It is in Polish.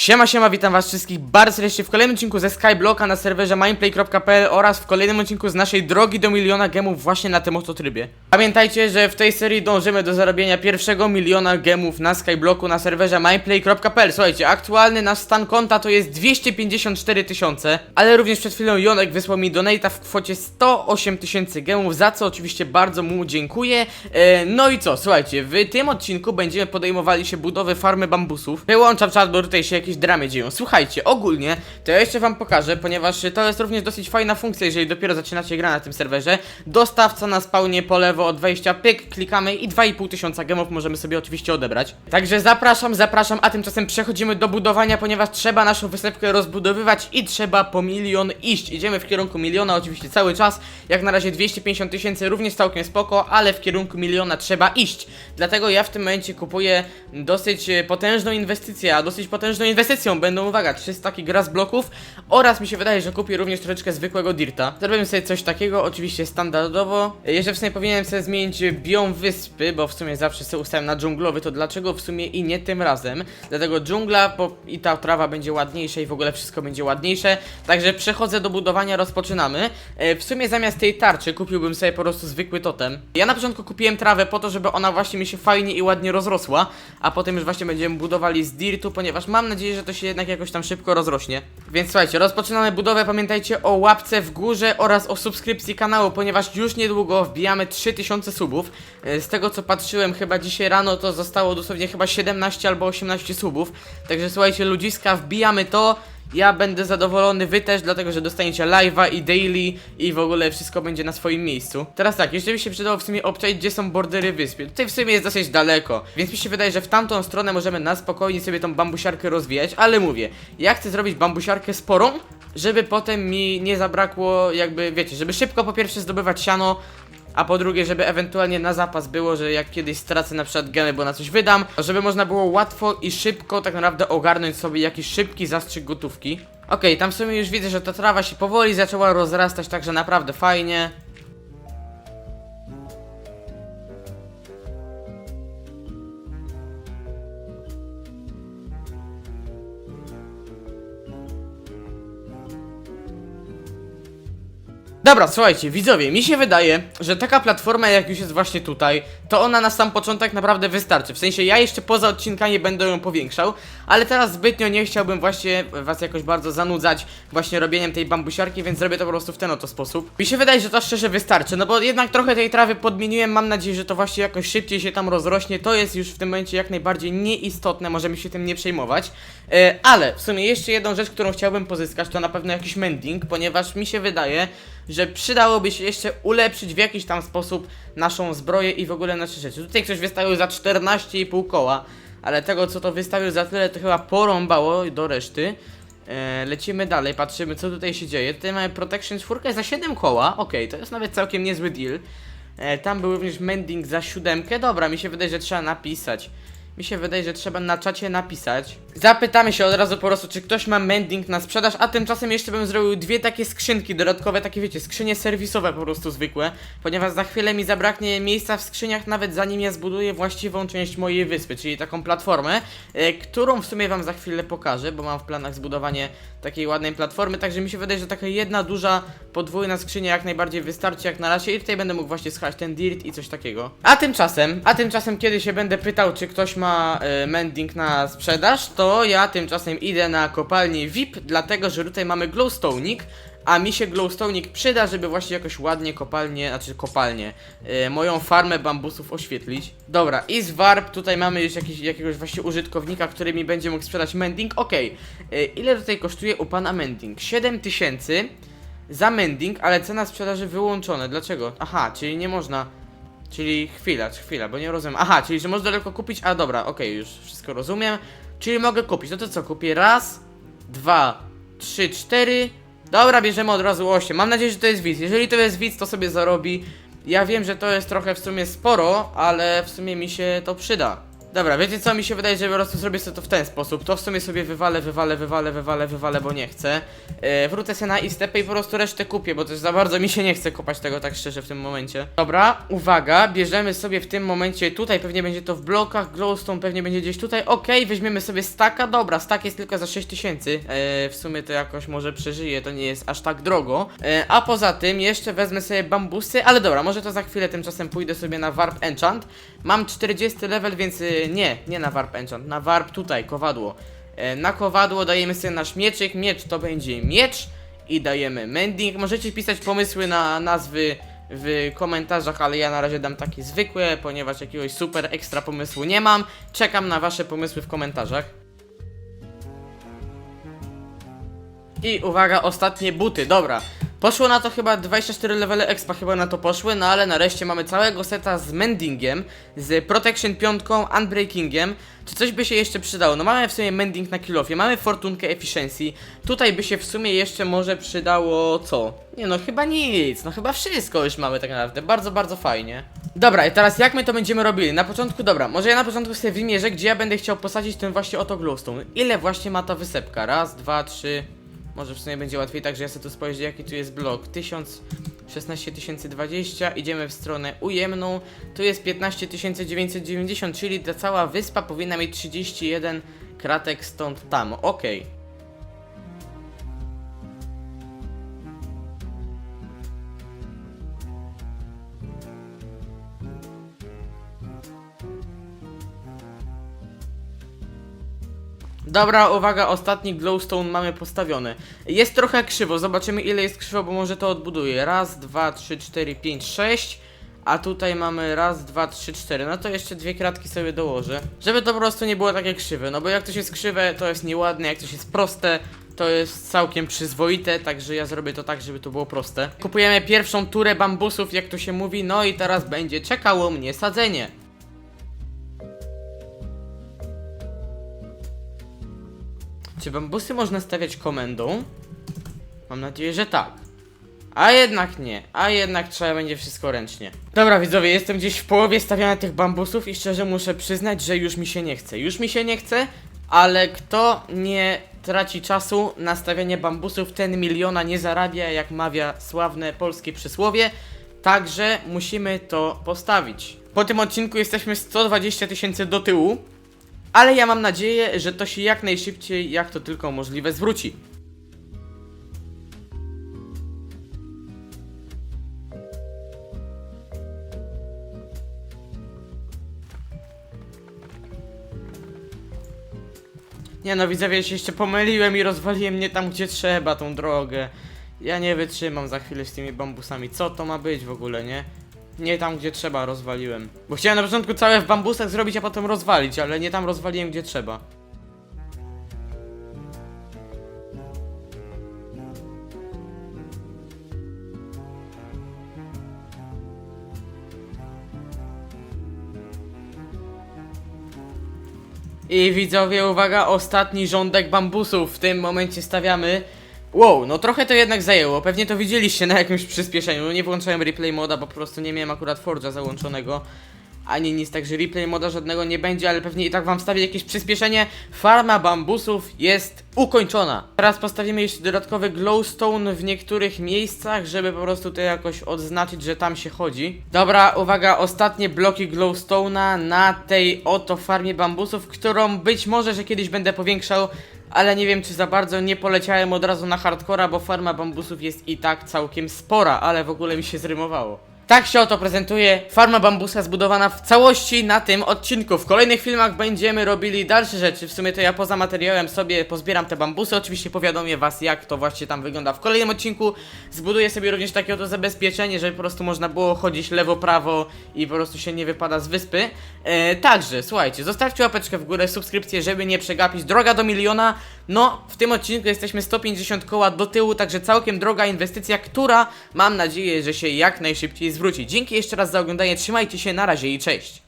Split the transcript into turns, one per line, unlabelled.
Siema, siema, witam was wszystkich bardzo serdecznie w kolejnym odcinku ze Skyblocka na serwerze mindplay.pl oraz w kolejnym odcinku z naszej drogi do miliona gemów właśnie na tym oto trybie. Pamiętajcie, że w tej serii dążymy do zarobienia pierwszego miliona gemów na Skyblocku na serwerze mindplay.pl. Słuchajcie, aktualny nasz stan konta to jest 254 tysiące, ale również przed chwilą Jonek wysłał mi donata w kwocie 108 tysięcy gemów, za co oczywiście bardzo mu dziękuję. E, no i co, słuchajcie, w tym odcinku będziemy podejmowali się budowy farmy bambusów. Wyłączam czat, bo tutaj się jakieś dramy dzieją. Słuchajcie, ogólnie to ja jeszcze wam pokażę, ponieważ to jest również dosyć fajna funkcja, jeżeli dopiero zaczynacie grać na tym serwerze. Dostawca na spawnie po lewo od wejścia, pyk, klikamy i 2,5 tysiąca gemów możemy sobie oczywiście odebrać. Także zapraszam, zapraszam, a tymczasem przechodzimy do budowania, ponieważ trzeba naszą wysepkę rozbudowywać i trzeba po milion iść. Idziemy w kierunku miliona oczywiście cały czas. Jak na razie 250 tysięcy również całkiem spoko, ale w kierunku miliona trzeba iść. Dlatego ja w tym momencie kupuję dosyć e, potężną inwestycję, a dosyć potężną inwestycją będą, uwaga, 300 takich grass bloków oraz mi się wydaje, że kupię również troszeczkę zwykłego dirta. Zrobimy sobie coś takiego, oczywiście standardowo. Jeszcze w sumie powinienem sobie zmienić biom wyspy, bo w sumie zawsze sobie ustałem na dżunglowy, to dlaczego w sumie i nie tym razem? Dlatego dżungla po, i ta trawa będzie ładniejsza i w ogóle wszystko będzie ładniejsze. Także przechodzę do budowania, rozpoczynamy. E, W sumie zamiast tej tarczy kupiłbym sobie po prostu zwykły totem. Ja na początku kupiłem trawę po to, żeby ona właśnie mi się fajnie i ładnie rozrosła, a potem już właśnie będziemy budowali z dirtu, ponieważ mam nadzieję, że to się jednak jakoś tam szybko rozrośnie. Więc słuchajcie, rozpoczynamy budowę, pamiętajcie o łapce w górze oraz o subskrypcji kanału, ponieważ już niedługo wbijamy 3000 subów. E, Z tego co patrzyłem chyba dzisiaj rano, to zostało dosłownie chyba 17 albo 18 subów. Także słuchajcie, ludziska, wbijamy to. Ja będę zadowolony, wy też, dlatego że dostaniecie live'a i daily i w ogóle wszystko będzie na swoim miejscu. Teraz tak, jeszcze by się przydało w sumie obczaić, gdzie są bordery wyspy. Tutaj w sumie jest dosyć daleko, więc mi się wydaje, że w tamtą stronę możemy na spokojnie sobie tą bambusiarkę rozwijać, ale mówię, ja chcę zrobić bambusiarkę sporą, żeby potem mi nie zabrakło jakby, wiecie, żeby szybko po pierwsze zdobywać siano, a po drugie, żeby ewentualnie na zapas było, że jak kiedyś stracę na przykład geny, bo na coś wydam, żeby można było łatwo i szybko tak naprawdę ogarnąć sobie jakiś szybki zastrzyk gotówki. Okej, tam w sumie już widzę, że ta trawa się powoli zaczęła rozrastać, także naprawdę fajnie. Dobra, słuchajcie, widzowie, mi się wydaje, że taka platforma jak już jest właśnie tutaj, to ona na sam początek naprawdę wystarczy. W sensie ja jeszcze poza odcinkami będę ją powiększał, ale teraz zbytnio nie chciałbym właśnie was jakoś bardzo zanudzać właśnie robieniem tej bambusiarki, więc zrobię to po prostu w ten oto sposób. Mi się wydaje, że to szczerze wystarczy, no bo jednak trochę tej trawy podmieniłem, mam nadzieję, że to właśnie jakoś szybciej się tam rozrośnie, to jest już w tym momencie jak najbardziej nieistotne, możemy się tym nie przejmować. E, ale w sumie jeszcze jedną rzecz, którą chciałbym pozyskać, to na pewno jakiś mending, ponieważ mi się wydaje, że przydałoby się jeszcze ulepszyć w jakiś tam sposób naszą zbroję i w ogóle nasze rzeczy. Tutaj ktoś wystawił za 14,5 koła, ale tego co to wystawił za tyle to chyba porąbało do reszty. E, lecimy dalej, patrzymy co tutaj się dzieje. Tutaj mamy Protection 4 za 7 koła, okej, to jest nawet całkiem niezły deal. E, tam był również mending za siódemkę, dobra, mi się wydaje, że trzeba napisać. Mi się wydaje, że trzeba na czacie napisać. Zapytamy się od razu po prostu, czy ktoś ma mending na sprzedaż, a tymczasem jeszcze bym zrobił dwie takie skrzynki dodatkowe, takie wiecie, skrzynie serwisowe po prostu zwykłe, ponieważ za chwilę mi zabraknie miejsca w skrzyniach, nawet zanim ja zbuduję właściwą część mojej wyspy, czyli taką platformę, e, którą w sumie wam za chwilę pokażę, bo mam w planach zbudowanie takiej ładnej platformy, także mi się wydaje, że taka jedna duża, podwójna skrzynia jak najbardziej wystarczy jak na razie i tutaj będę mógł właśnie schać ten dirt i coś takiego. A tymczasem, a tymczasem kiedy się będę pytał, czy ktoś ma e, mending na sprzedaż, to ja tymczasem idę na kopalnię VIP, dlatego że tutaj mamy glowstone'ik, a mi się glowstone'ik przyda, żeby właśnie jakoś ładnie kopalnię, znaczy kopalnię, e, moją farmę bambusów oświetlić. Dobra, i z warp tutaj mamy już jakiś, jakiegoś właśnie użytkownika, który mi będzie mógł sprzedać mending. Okej, e, ile tutaj kosztuje u pana mending? 7000 za mending, ale cena sprzedaży wyłączone. Dlaczego? Aha, czyli nie można. Czyli chwila, chwila, bo nie rozumiem. Aha, czyli że można tylko kupić. A dobra, okej, już wszystko rozumiem. Czyli mogę kupić. No to co, kupię raz, dwa, trzy, cztery. Dobra, bierzemy od razu 8. Mam nadzieję, że to jest widz. Jeżeli to jest widz, to sobie zarobi. Ja wiem, że to jest trochę w sumie sporo, ale w sumie mi się to przyda. Dobra, wiecie co? Mi się wydaje, że po prostu zrobię sobie to w ten sposób. To w sumie sobie wywalę, wywalę, wywalę, wywalę, wywalę, bo nie chcę. E, wrócę sobie na istepę i po prostu resztę kupię, bo też za bardzo mi się nie chce kopać tego tak szczerze w tym momencie. Dobra, uwaga, bierzemy sobie w tym momencie tutaj, pewnie będzie to w blokach, glowstone pewnie będzie gdzieś tutaj. Okej, weźmiemy sobie staka, dobra, stak jest tylko za 6000. E, w sumie to jakoś może przeżyję, to nie jest aż tak drogo. E, a poza tym jeszcze wezmę sobie bambusy, ale dobra, może to za chwilę, tymczasem pójdę sobie na warp enchant. Mam 40 level, więc y, nie, nie na warp enchant, na warp tutaj, kowadło. E, na kowadło dajemy sobie nasz mieczyk, miecz to będzie miecz i dajemy mending. Możecie pisać pomysły na nazwy w komentarzach, ale ja na razie dam takie zwykłe, ponieważ jakiegoś super ekstra pomysłu nie mam. Czekam na wasze pomysły w komentarzach. I uwaga, ostatnie buty, dobra. Poszło na to chyba 24 levely expa chyba na to poszły, no ale nareszcie mamy całego seta z mendingiem, z protection 5, unbreakingiem. Czy coś by się jeszcze przydało? No mamy w sumie mending na kilofie, mamy fortunkę efficiency. Tutaj by się w sumie jeszcze może przydało co? Nie no, chyba nic, no chyba wszystko już mamy tak naprawdę. Bardzo, bardzo fajnie. Dobra, i teraz jak my to będziemy robili? Na początku, dobra, może ja na początku sobie wymierzę, gdzie ja będę chciał posadzić ten właśnie oto glowstone. Ile właśnie ma ta wysepka? Raz, dwa, trzy... Może w sumie będzie łatwiej, także ja sobie tu spojrzę jaki tu jest blok. 1000, 16020 Idziemy w stronę ujemną. Tu jest 15990, czyli ta cała wyspa powinna mieć 31 kratek stąd tam, okej Dobra, uwaga, ostatni glowstone mamy postawiony. Jest trochę krzywo, zobaczymy ile jest krzywo, bo może to odbuduję. Raz, dwa, trzy, cztery, pięć, sześć. A tutaj mamy raz, dwa, trzy, cztery. No to jeszcze dwie kratki sobie dołożę. Żeby to po prostu nie było takie krzywe. No bo jak coś jest krzywe, to jest nieładne, jak coś jest proste, to jest całkiem przyzwoite, także ja zrobię to tak, żeby to było proste. Kupujemy pierwszą turę bambusów, jak to się mówi, no i teraz będzie czekało mnie sadzenie. Czy bambusy można stawiać komendą? Mam nadzieję, że tak. A jednak nie, a jednak trzeba będzie wszystko ręcznie. Dobra widzowie, jestem gdzieś w połowie stawiania tych bambusów i szczerze muszę przyznać, że już mi się nie chce. Już mi się nie chce, ale kto nie traci czasu na stawianie bambusów, ten miliona nie zarabia, jak mawia sławne polskie przysłowie. Także musimy to postawić. Po tym odcinku jesteśmy 120 tysięcy do tyłu, ale ja mam nadzieję, że to się jak najszybciej, jak to tylko możliwe, zwróci. Nie no, widzowie, się jeszcze pomyliłem i rozwaliłem nie tam, gdzie trzeba tą drogę. Ja nie wytrzymam za chwilę z tymi bambusami. Co to ma być w ogóle, nie? Nie tam, gdzie trzeba, rozwaliłem. Bo chciałem na początku całe w bambusach zrobić, a potem rozwalić, ale nie tam rozwaliłem, gdzie trzeba. I widzowie, uwaga, ostatni rządek bambusów w tym momencie stawiamy. Wow, no trochę to jednak zajęło. Pewnie to widzieliście na jakimś przyspieszeniu. No nie włączałem replay moda, bo po prostu nie miałem akurat Forge'a załączonego. Ani nic, także replay moda żadnego nie będzie, ale pewnie i tak wam wstawię jakieś przyspieszenie. Farma bambusów jest ukończona. Teraz postawimy jeszcze dodatkowy glowstone w niektórych miejscach, żeby po prostu to jakoś odznaczyć, że tam się chodzi. Dobra, uwaga, ostatnie bloki glowstone'a na tej oto farmie bambusów, którą być może, że kiedyś będę powiększał, ale nie wiem czy za bardzo nie poleciałem od razu na hardcora, bo farma bambusów jest i tak całkiem spora, ale w ogóle mi się zrymowało. Tak się oto prezentuje farma bambusa zbudowana w całości na tym odcinku. W kolejnych filmach będziemy robili dalsze rzeczy. W sumie to ja poza materiałem sobie pozbieram te bambusy. Oczywiście powiadomię was jak to właśnie tam wygląda w kolejnym odcinku. Zbuduję sobie również takie oto zabezpieczenie, żeby po prostu można było chodzić lewo, prawo i po prostu się nie wypada z wyspy. E, także, słuchajcie, zostawcie łapeczkę w górę, subskrypcję, żeby nie przegapić. Droga do miliona. No, w tym odcinku jesteśmy 150 koła do tyłu, także całkiem droga inwestycja, która mam nadzieję, że się jak najszybciej zwróci. Dzięki jeszcze raz za oglądanie, trzymajcie się, na razie i cześć!